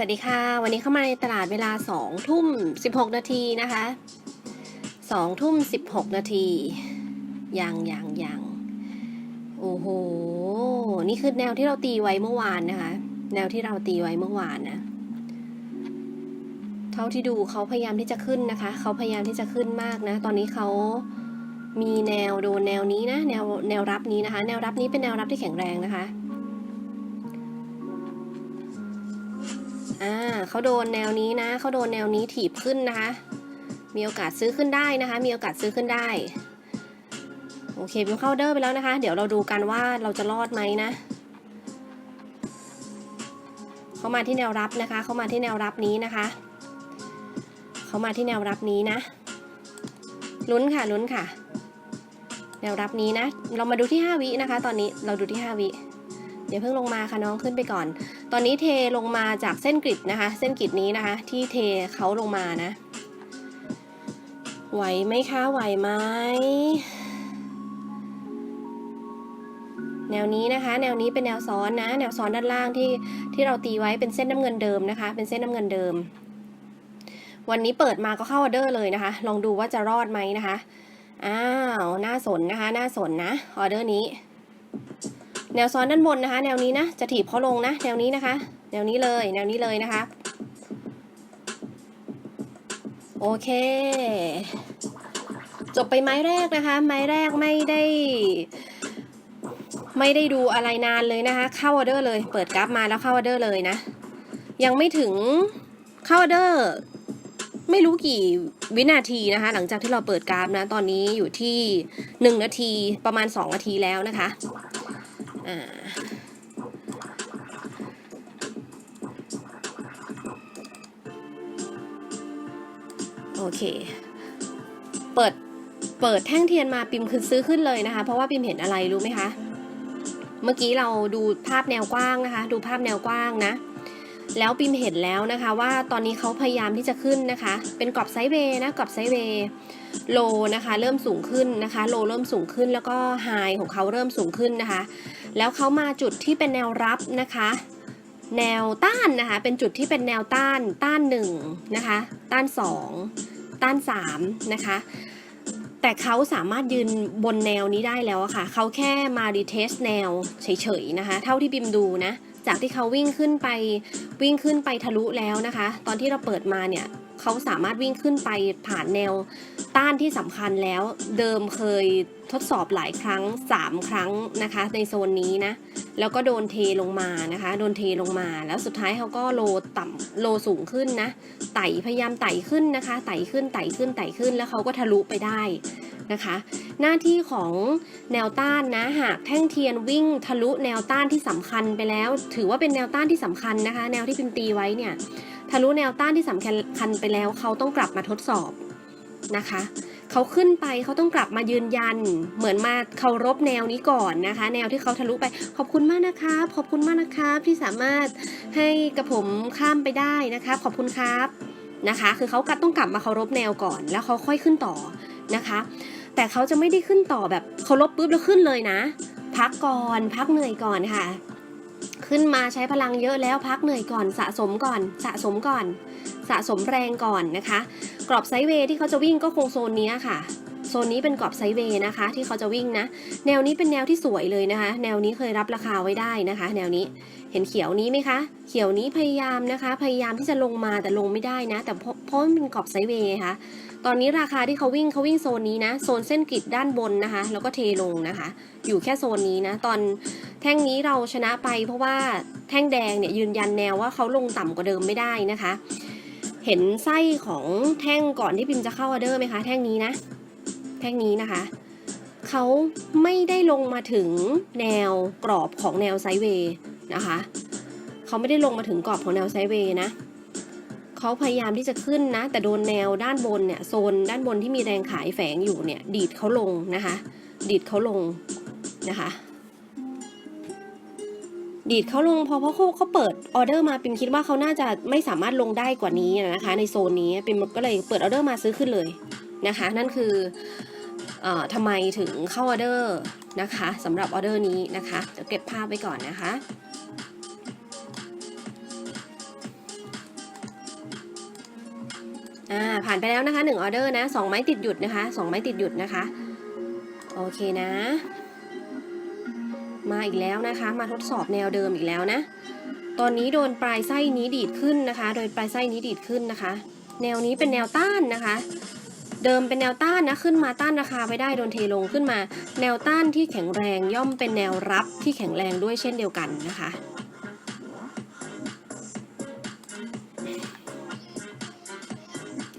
สวัสดีค่ะ วันนี้เข้ามาในตลาดเวลา2ทุ่ม16 นาทีนะคะ2ทุ่ม16 นาทียังยังยังโอ้โห นี่คือแนวที่เราตีไว้เมื่อวานนะคะ แนวที่เราตีไว้เมื่อวานนะเท่าที่ดูเขาพยายามที่จะขึ้นนะคะเขาพยายามที่จะขึ้นมากนะ ตอนนี้เขามีแนวโดนแนวนี้นะ แนวแนวรับนี้นะคะ แนวรับนี้เป็นแนวรับที่แข็งแรงนะคะ เขาโดนแนวนี้นะเขาโดนแนวนี้ถีบขึ้นนะคะ มีโอกาสซื้อขึ้นได้นะคะ มีโอกาสซื้อขึ้นได้ โอเคเป็นเข้าเดอร์ไปแล้วนะคะ เดี๋ยวเราดูกันว่าเราจะรอดไหมนะเขามาที่แนวรับนะคะเขามาที่แนวรับนี้นะคะเขามาที่แนวรับนี้นะลุ้นค่ะลุ้นค่ะ แนวรับนี้นะ เรามาดูที่ 5 วินะคะ ตอนนี้เราดูที่ 5 วิ เดี๋ยวเพิ่งลงมาค่ะน้องขึ้นไปก่อน ตอนนี้เทลงมาจากเส้นกริดนะคะ เส้นกริดนี้นะคะ ที่เทเขาลงมานะ ไหวไหมคะไหวไหมแนวนี้นะคะ แนวนี้เป็นแนวซ้อนนะ แนวซ้อนด้านล่างที่ที่เราตีไว้เป็นเส้นน้ำเงินเดิมนะคะ เป็นเส้นน้ำเงินเดิม วันนี้เปิดมาก็เข้าออเดอร์เลยนะคะ ลองดูว่าจะรอดไหมนะคะ อ้าว น่าสนนะคะ น่าสนนะ ออเดอร์นี้ แนวซ้อนด้านบนนะคะ แนวนี้นะจะถีบเขาลงนะ แนวนี้นะคะ แนวนี้เลย แนวนี้เลยนะคะ โอเค จบไปไม้แรกนะคะ ไม้แรกไม่ได้ไม่ได้ดูอะไรนานเลยนะคะ เข้าออเดอร์เลย เปิดกราฟมาแล้วเข้าออเดอร์เลยนะ ยังไม่ถึงเข้าออเดอร์ ไม่รู้กี่วินาทีนะคะ หลังจากที่เราเปิดกราฟนะ ตอนนี้อยู่ที่หนึ่งนาทีประมาณสองนาทีแล้วนะคะ อ่าโอเค เปิด เปิดแท่งเทียนมาปิมคือซื้อขึ้นเลยนะคะ เพราะว่าปิมเห็นอะไรรู้ไหมคะ เมื่อกี้เราดูภาพแนวกว้างนะคะ ดูภาพแนวกว้างนะ แล้วปิมเห็นแล้วนะคะว่าตอนนี้เขาพยายามที่จะขึ้นนะคะ เป็นกรอบไซด์เวย์นะกรอบไซด์เวย์โลนะคะ เริ่มสูงขึ้นนะคะ โลเริ่มสูงขึ้นแล้วก็ไฮของเขาเริ่มสูงขึ้นนะคะ แล้วเขามาจุดที่เป็นแนวรับนะคะ แนวต้านนะคะ เป็นจุดที่เป็นแนวต้าน ต้านหนึ่งนะคะ ต้านสองต้านสามนะคะ แต่เขาสามารถยืนบนแนวนี้ได้แล้วค่ะ เขาแค่มารีเทสแนวเฉยๆนะคะ เท่าที่บิมดูนะ จากที่เขาวิ่งขึ้นไป วิ่งขึ้นไปทะลุแล้วนะคะ ตอนที่เราเปิดมาเนี่ย เขาสามารถวิ่งขึ้นไปผ่านแนวต้านที่สำคัญแล้ว เดิมเคยทดสอบหลายครั้ง 3 ครั้งนะคะ ในโซนนี้นะ แล้วก็โดนเทลงมานะคะ โดนเทลงมา แล้วสุดท้ายเขาก็โลต่ำโลสูงขึ้นนะ ไต่พยายามไต่ขึ้นนะคะ ไต่ขึ้นไต่ขึ้นไต่ขึ้น แล้วเขาก็ทะลุไปได้นะคะ หน้าที่ของแนวต้านนะ หากแท่งเทียนวิ่งทะลุแนวต้านที่สำคัญไปแล้ว ถือว่าเป็นแนวต้านที่สำคัญนะคะ แนวที่พิมพ์ตีไว้เนี่ย ทะลุแนวต้านที่สำคัญไปแล้วเขาต้องกลับมาทดสอบนะคะเขาขึ้นไปเขาต้องกลับมายืนยัน เหมือนมาเคารพแนวนี้ก่อนนะคะ แนวที่เขาทะลุไปขอบคุณมากนะครับขอบคุณมากนะครับที่สามารถให้กระผมข้ามไปได้นะคะขอบคุณครับนะคะ คือเขาก็ต้องกลับมาเคารพแนวก่อน แล้วเขาค่อยขึ้นต่อนะคะ แต่เขาจะไม่ได้ขึ้นต่อแบบเคารพปุ๊บแล้วขึ้นเลยนะ พักก่อนพักเหนื่อยก่อนค่ะ ขึ้นมาใช้พลังเยอะแล้วพักเหนื่อยก่อนสะสมก่อน สะสมก่อน สะสมแรงก่อนนะคะ กรอบไซด์เวย์ที่เขาจะวิ่งก็คงโซนนี้ค่ะโซนนี้เป็นกรอบไซด์เวย์นะคะ ที่เขาจะวิ่งนะ แนวนี้เป็นแนวที่สวยเลยนะคะ แนวนี้เคยรับราคาไว้ได้นะคะ แนวนี้เห็นเขียวนี้ไหมคะ เขียวนี้พยายามนะคะ พยายามที่จะลงมาแต่ลงไม่ได้นะ แต่เพราะมันเป็นกรอบไซด์เวย์ค่ะ ตอนนี้ราคาที่เขาวิ่งเขาวิ่งโซนนี้นะ โซนเส้นกริดด้านบนนะคะ แล้วก็เทลงนะคะ อยู่แค่โซนนี้นะ ตอนแท่งนี้เราชนะไปเพราะว่าแท่งแดงเนี่ยยืนยันแนวว่าเขาลงต่ำกว่าเดิมไม่ได้นะคะ เห็นไส้ของแท่งก่อนที่พิมพ์จะเข้าออเดอร์ไหมคะ แท่งนี้นะ แท่งนี้นะคะเขาไม่ได้ลงมาถึงแนวกรอบของแนวไซเวย์นะคะเขาไม่ได้ลงมาถึงกรอบของแนวไซเวย์นะ เขาพยายามที่จะขึ้นนะ แต่โดนแนวด้านบนเนี่ยโซนด้านบนที่มีแรงขายแฝงอยู่เนี่ย ดีดเขาลงนะคะ ดีดเขาลงนะคะดีดเขาลงพอเพราะเขาเขาเปิดออเดอร์มาปิมคิดว่าเขาน่าจะไม่สามารถลงได้กว่านี้นะคะ ในโซนนี้ปิมก็เลยเปิดออเดอร์มาซื้อขึ้นเลยนะคะ นั่นคืออทำไมถึงเข้าออเดอร์นะคะสำหรับออเดอร์นี้นะคะเดี๋ยวเก็บภาพไว้ก่อนนะคะ อ่าผ่านไปแล้วนะคะหนึ่งออเดอร์นะสองไม้ติดหยุดนะคะสองไม้ติดหยุดนะคะโอเคนะ มาอีกแล้วนะคะมาทดสอบแนวเดิมอีกแล้วนะ ตอนนี้โดนปลายไส้นี้ดีดขึ้นนะคะ โดยปลายไส้นี้ดีดขึ้นนะคะ แนวนี้เป็นแนวต้านนะคะ เดิมเป็นแนวต้านนะขึ้นมาต้านราคาไว้ได้โดนเทลงขึ้นมา แนวต้านที่แข็งแรงย่อมเป็นแนวรับที่แข็งแรงด้วยเช่นเดียวกันนะคะ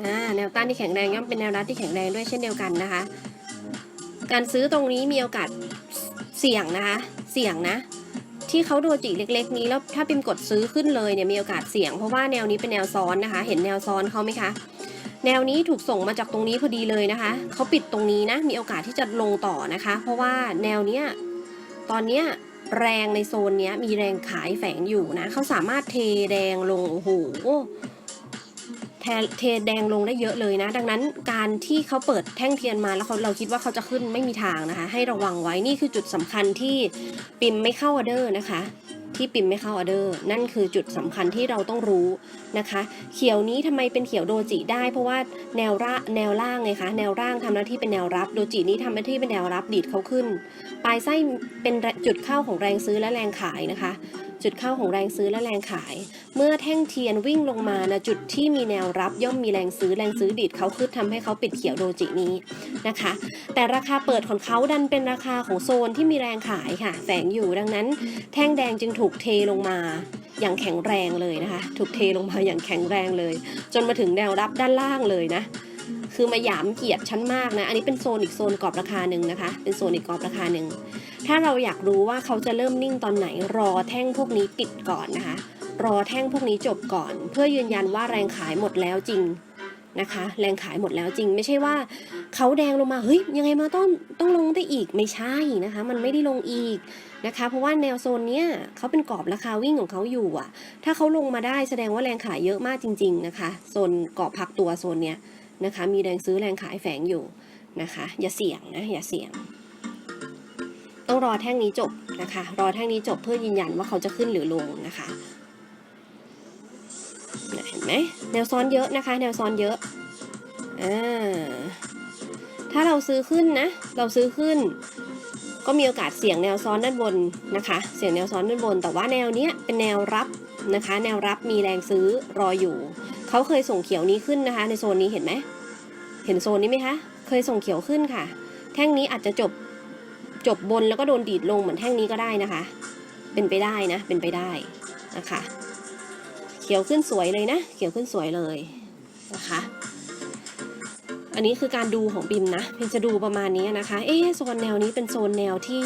อ่าแนวต้านที่แข็งแรงย่อมเป็นแนวรับที่แข็งแรงด้วยเช่นเดียวกันนะคะ การซื้อตรงนี้มีโอกาสเสี่ยงนะคะ เสี่ยงนะ ที่เขาโดจิเล็ก ๆ นี้แล้วถ้าปิมกดซื้อขึ้นเลยเนี่ยมีโอกาสเสี่ยง เพราะว่าแนวนี้เป็นแนวซ้อนนะคะ เห็นแนวซ้อนเขาไหมคะแนวนี้ถูกส่งมาจากตรงนี้พอดีเลยนะคะเขาปิดตรงนี้นะมีโอกาสที่จะลงต่อนะคะ เพราะว่าแนวเนี้ยตอนเนี้ยแรงในโซนเนี้ยมีแรงขายแฝงอยู่นะเขาสามารถเทแดงลงโอ้โห เทแดงลงได้เยอะเลยนะ ดังนั้นการที่เขาเปิดแท่งเทียนมาแล้วเขาเราคิดว่าเขาจะขึ้นไม่มีทางนะคะ ให้ระวังไว้นี่คือจุดสำคัญที่ปิมไม่เข้าออเดอร์นะคะที่ปิมไม่เข้าออเดอร์นั่นคือจุดสำคัญที่เราต้องรู้นะคะ เขียวนี้ทำไมเป็นเขียวโดจิได้ เพราะว่าแนวร่าแนวล่างไงคะแนวร่างทำหน้าที่เป็นแนวรับโดจินี้ทำหน้าที่เป็นแนวรับดีดเขาขึ้น ปลายไส้เป็นจุดเข้าของแรงซื้อและแรงขายนะคะ จุดเข้าของแรงซื้อและแรงขาย เมื่อแท่งเทียนวิ่งลงมานะจุดที่มีแนวรับย่อมมีแรงซื้อแรงซื้อดีดเขาขึ้นทำให้เขาปิดเขียวโดจินี้นะคะ แต่ราคาเปิดของเขาดันเป็นราคาของโซนที่มีแรงขายค่ะ แฝงอยู่ดังนั้น แท่งแดงจึงถูกเทลงมาอย่างแข็งแรงเลยนะคะ ถูกเทลงมาอย่างแข็งแรงเลย จนมาถึงแนวรับด้านล่างเลยนะคือมาหยามเกียรติชั้นมากนะ อันนี้เป็นโซนอีกโซนกรอบราคาหนึ่งนะคะ เป็นโซนอีกกรอบราคาหนึ่ง ถ้าเราอยากรู้ว่าเขาจะเริ่มนิ่งตอนไหนรอแท่งพวกนี้ปิดก่อนนะคะ รอแท่งพวกนี้จบก่อน เพื่อยืนยันว่าแรงขายหมดแล้วจริงนะคะ แรงขายหมดแล้วจริง ไม่ใช่ว่าเขาแดงลงมาเฮ้ยยังไงมาต้องต้องลงได้อีกไม่ใช่นะคะ มันไม่ได้ลงอีกนะคะ เพราะว่าแนวโซนเนี้ยเขาเป็นกรอบราคาวิ่งของเขาอยู่อะถ้าเขาลงมาได้แสดงว่าแรงขายเยอะมากจริง ๆนะคะโซนกรอบพักตัวโซนเนี้ยนะคะ มีแรงซื้อแรงขายแฝงอยู่นะคะ อย่าเสี่ยงนะอย่าเสี่ยง ต้องรอแท่งนี้จบนะคะ รอแท่งนี้จบเพื่อยืนยันว่าเขาจะขึ้นหรือลงนะคะเห็นไหมแนวซ้อนเยอะนะคะ แนวซ้อนเยอะอ่าถ้าเราซื้อขึ้นนะ เราซื้อขึ้น ก็มีโอกาสเสี่ยงแนวซ้อนด้านบนนะคะ เสี่ยงแนวซ้อนด้านบน แต่ว่าแนวเนี้ยเป็นแนวรับนะคะ แนวรับมีแรงซื้อรออยู่ เขาเคยส่งเขียวนี้ขึ้นนะคะ ในโซนนี้เห็นไหม เห็นโซนนี้ไหมคะ เคยส่งเขียวขึ้นค่ะ แท่งนี้อาจจะจบ จบบนแล้วก็โดนดีดลงเหมือนแท่งนี้ก็ได้นะคะ เป็นไปได้นะ เป็นไปได้นะคะ เขียวขึ้นสวยเลยนะ เขียวขึ้นสวยเลยนะคะ อันนี้คือการดูของบิมนะบิมจะดูประมาณนี้นะคะ เอ๊ะโซนแนวนี้เป็นโซนแนวที่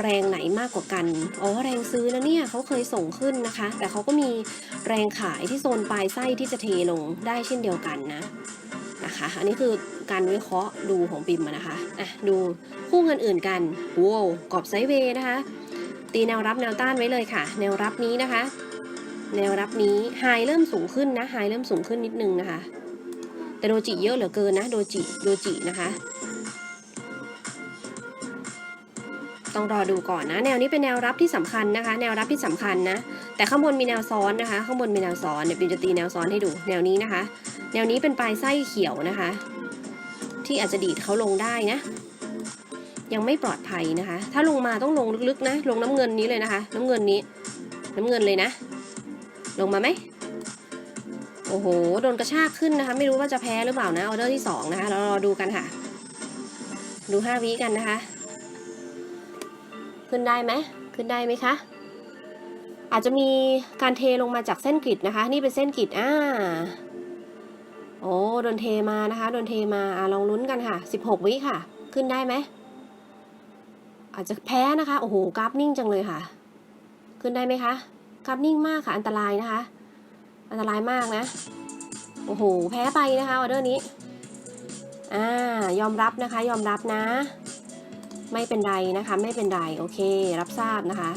แรงไหนมากกว่ากัน อ๋อแรงซื้อนะเนี่ยเขาเคยส่งขึ้นนะคะ แต่เขาก็มีแรงขายที่โซนปลายไส้ที่จะเทลงได้เช่นเดียวกันนะนะคะ อันนี้คือ การวิเคราะห์ดูของบิมนะคะอะดูคู่เงินอื่นกันว้าวกรอบไซด์เวย์นะคะ ตีแนวรับแนวต้านไว้เลยค่ะ แนวรับนี้นะคะ แนวรับนี้ไฮเริ่มสูงขึ้นนะไฮเริ่มสูงขึ้นนิดนึงนะคะ แต่โดจิเยอะเหลือเกินนะโดจิโดจินะคะต้องรอดูก่อนนะ แนวนี้เป็นแนวรับที่สำคัญนะคะ แนวรับที่สำคัญนะ แต่ข้างบนมีแนวซ้อนนะคะ ข้างบนมีแนวซ้อนเดี๋ยวปิมจะตีแนวซ้อนให้ดู แนวนี้นะคะ แนวนี้เป็นปลายไส้เขียวนะคะ ที่อาจจะดีดเขาลงได้นะ ยังไม่ปลอดภัยนะคะ ถ้าลงมาต้องลงลึกๆนะ ลงน้ำเงินนี้เลยนะคะ น้ำเงินนี้ น้ำเงินเลยนะ ลงมาไหมโอ้โห โดนกระชากขึ้นนะคะ ไม่รู้ว่าจะแพ้หรือเปล่านะ ออเดอร์ที่สองนะคะ เรารอดูกันค่ะ ดูห้าวิกันนะคะ ขึ้นได้ไหม ขึ้นได้ไหมคะ อาจจะมีการเทลงมาจากเส้นกริดนะคะ นี่เป็นเส้นกริดอ่า โอ้โดนเทมานะคะโดนเทมาอ่าลองลุ้นกันค่ะสิบหกวิค่ะ ขึ้นได้ไหม อาจจะแพ้นะคะ โอ้โหกราฟนิ่งจังเลยค่ะ ขึ้นได้ไหมคะกราฟนิ่งมากค่ะ อันตรายนะคะ อันตรายมากนะ โอ้โห แพ้ไปนะคะออเดอร์นี้ อ่ายอมรับนะคะ ยอมรับนะ ไม่เป็นไรนะคะ ไม่เป็นไร โอเค รับทราบนะคะ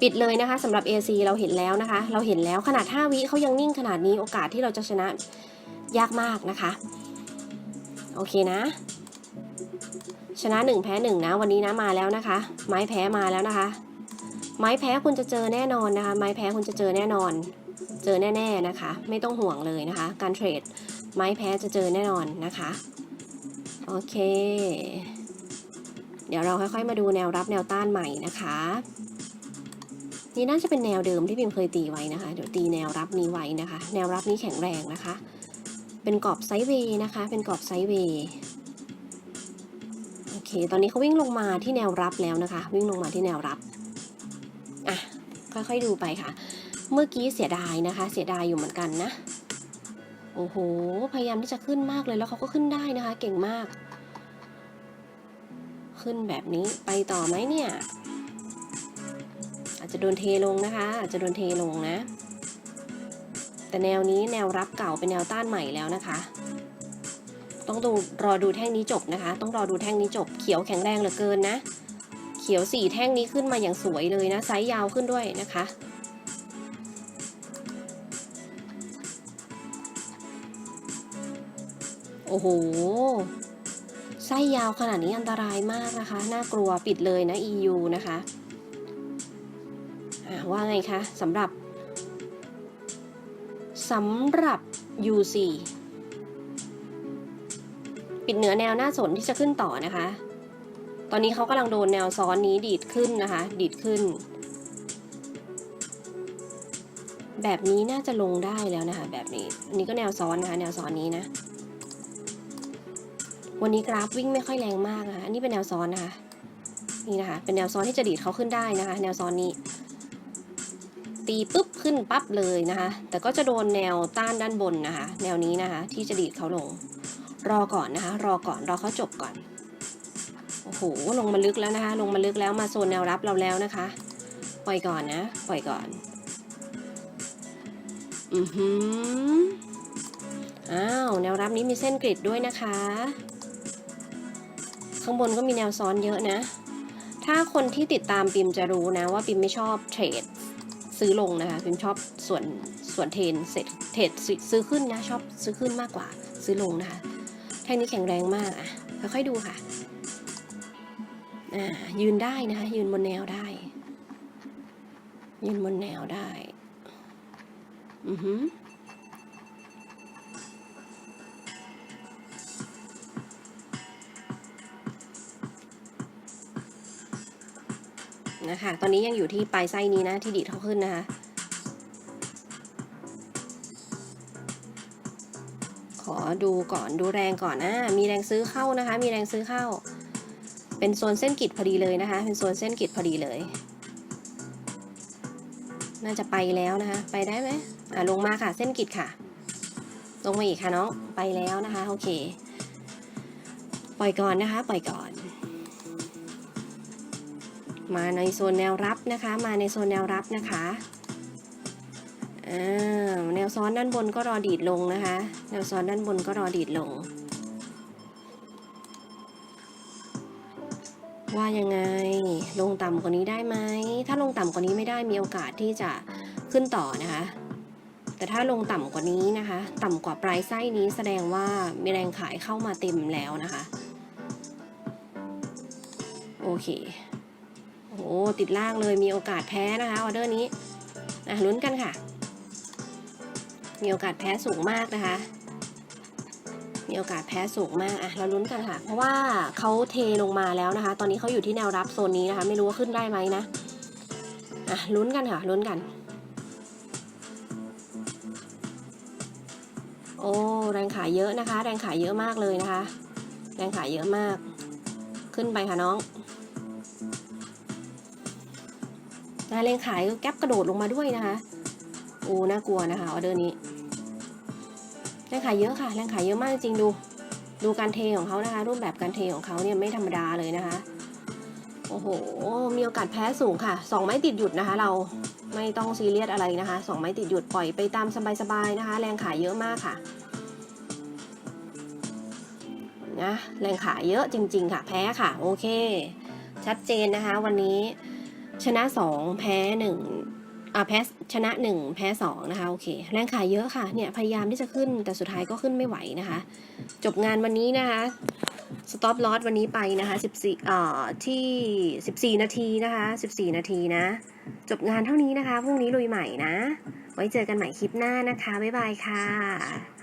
ปิดเลยนะคะสำหรับ AC เราเห็นแล้วนะคะ เราเห็นแล้วขนาด 5 วิเขายังนิ่งขนาดนี้โอกาสที่เราจะชนะ ยากมากนะคะ โอเคนะ ชนะ1แพ้1นะวันนี้นะมาแล้วนะคะ ไม้แพ้มาแล้วนะคะ ไม้แพ้คุณจะเจอแน่นอนนะคะ ไม้แพ้คุณจะเจอแน่นอน เจอแน่ ๆนะคะ ไม่ต้องห่วงเลยนะคะ การเทรดไม้แพ้จะเจอแน่นอนนะคะโอเค เดี๋ยวเราค่อยๆมาดูแนวรับแนวต้านใหม่นะคะ นี่น่าจะเป็นแนวเดิมที่พิมเคยตีไว้นะคะ เดี๋ยวตีแนวรับนี้ไว้นะคะ แนวรับนี้แข็งแรงนะคะ เป็นกรอบไซด์เวย์นะคะ เป็นกรอบไซด์เวย์โอเค ตอนนี้เขาวิ่งลงมาที่แนวรับแล้วนะคะ วิ่งลงมาที่แนวรับอะค่อยๆดูไปค่ะ เมื่อกี้เสียดายนะคะ เสียดายอยู่เหมือนกันนะ โอ้โห พยายามที่จะขึ้นมากเลยแล้วเขาก็ขึ้นได้นะคะ เก่งมาก ขึ้นแบบนี้ไปต่อไหมเนี่ย อาจจะโดนเทลงนะคะ อาจจะโดนเทลงนะ แต่แนวนี้แนวรับเก่าเป็นแนวต้านใหม่แล้วนะคะ ต้องดูรอดูแท่งนี้จบนะคะ ต้องรอดูแท่งนี้จบ เขียวแข็งแรงเหลือเกินนะ เขียวสี่แท่งนี้ขึ้นมาอย่างสวยเลยนะไซส์ยาวขึ้นด้วยนะคะโอ้โห ไส้ยาวขนาดนี้อันตรายมากนะคะ น่ากลัวปิดเลยนะ EU นะคะ ว่าไงคะสำหรับ สำหรับ UC ปิดเหนือแนวหน้าสนที่จะขึ้นต่อนะคะ ตอนนี้เขากำลังโดนแนวซ้อนนี้ดีดขึ้นนะคะ ดีดขึ้น แบบนี้น่าจะลงได้แล้วนะคะ แบบนี้อันนี้ก็แนวซ้อนนะคะ แนวซ้อนนี้นะ วันนี้กราฟวิ่งไม่ค่อยแรงมากนะคะอันนี้เป็นแนวซ้อนนะคะ นี่นะคะ เป็นแนวซ้อนที่จะดีดเขาขึ้นได้นะคะ แนวซ้อนนี้ ตีปุ๊บขึ้นปั๊บเลยนะคะ แต่ก็จะโดนแนวต้านด้านบนนะคะ แนวนี้นะคะ ที่จะดีดเขาลง รอก่อนนะคะ รอก่อนรอเขาจบก่อนโอ้โหลงมาลึกแล้วนะคะ ลงมาลึกแล้วมาโซนแนวรับเราแล้วนะคะ ปล่อยก่อนนะ ปล่อยก่อน อือหืออ้าวแนวรับนี้มีเส้นกริดด้วยนะคะ ข้างบนก็มีแนวซ้อนเยอะนะถ้าคนที่ติดตามปิมจะรู้นะว่าปิมไม่ชอบเทรด ซื้อลงนะคะพิมชอบส่วนส่วนเทนเสร็จเทรดซื้อซื้อขึ้นนะชอบซื้อขึ้นมากกว่าซื้อลงนะคะแท่งนี้แข็งแรงมากอะค่อยๆดูค่ะอ่ายืนได้นะคะยืนบนแนวได้ ยืนบนแนวได้อือหือ นะคะ ตอนนี้ยังอยู่ที่ปลายไส้นี้นะ ที่ดีดเขาขึ้นนะคะ ขอดูก่อนดูแรงก่อนนะมีแรงซื้อเข้านะคะ มีแรงซื้อเข้า เป็นโซนเส้นกิดพอดีเลยนะคะ เป็นโซนเส้นกิดพอดีเลย น่าจะไปแล้วนะคะ ไปได้ไหมอะลงมาค่ะ เส้นกิดค่ะ ลงมาอีกค่ะน้อง ไปแล้วนะคะ โอเค ปล่อยก่อนนะคะ ปล่อยก่อน มาในโซนแนวรับนะคะ มาในโซนแนวรับนะคะอ่าแนวซ้อนด้านบนก็รอดีดลงนะคะ แนวซ้อนด้านบนก็รอดีดลง ว่ายังไงลงต่ำกว่านี้ได้ไหม ถ้าลงต่ำกว่านี้ไม่ได้มีโอกาสที่จะขึ้นต่อนะคะ แต่ถ้าลงต่ำกว่านี้นะคะ ต่ำกว่าปลายไส้นี้แสดงว่ามีแรงขายเข้ามาเต็มแล้วนะคะ โอเค หติดล่างเลยมีโอกาสแพ้นะคะออเดอร์นี้อะลุ้นกันค่ะ มีโอกาสแพ้สูงมากนะคะ มีโอกาสแพ้สูงมากอะเราลุ้นกันค่ะ เพราะว่าเขาเทลงมาแล้วนะคะ ตอนนี้เขาอยู่ที่แนวรับโซนนี้นะคะ ไม่รู้ว่าขึ้นได้ไหมนะอะลุ้นกันค่ะลุ้นกัน โอ้แรงขายเยอะนะคะ แรงขายเยอะมากเลยนะคะ แรงขายเยอะมาก ขึ้นไปค่ะน้อง นะแรงขายแก๊ปกระโดดลงมาด้วยนะคะโอ้น่ากลัวนะคะออเดอร์นี้แรงขายเยอะค่ะแรงขายเยอะมากจริงดู ดูการเทของเขานะคะ รูปแบบการเทของเขาเนี่ยไม่ธรรมดาเลยนะคะโอ้โห มีโอกาสแพ้สูงค่ะสองไม้ติดหยุดนะคะ เราไม่ต้องซีเรียสอะไรนะคะสองไม้ติดหยุดปล่อยไปตามสบายๆนะคะ แรงขายเยอะมากค่ะนะแรงขายเยอะจริง ๆ ค่ะ แพ้ค่ะ โอเค ชัดเจนนะคะ วันนี้ ชนะสองแพ้หนึ่งอ่าแพ้ชนะหนึ่งแพ้สองนะคะ โอเค แรงขายเยอะค่ะ เนี่ย พยายามที่จะขึ้น แต่สุดท้ายก็ขึ้นไม่ไหวนะคะ จบงานวันนี้นะคะ สต็อปลอสวันนี้ไปนะคะ 14อ่าที่ 14 นาทีนะคะ 14 นาทีนะ จบงานเท่านี้นะคะ พรุ่งนี้ลุยใหม่นะ ไว้เจอกันใหม่คลิปหน้านะคะ บ๊ายบายค่ะ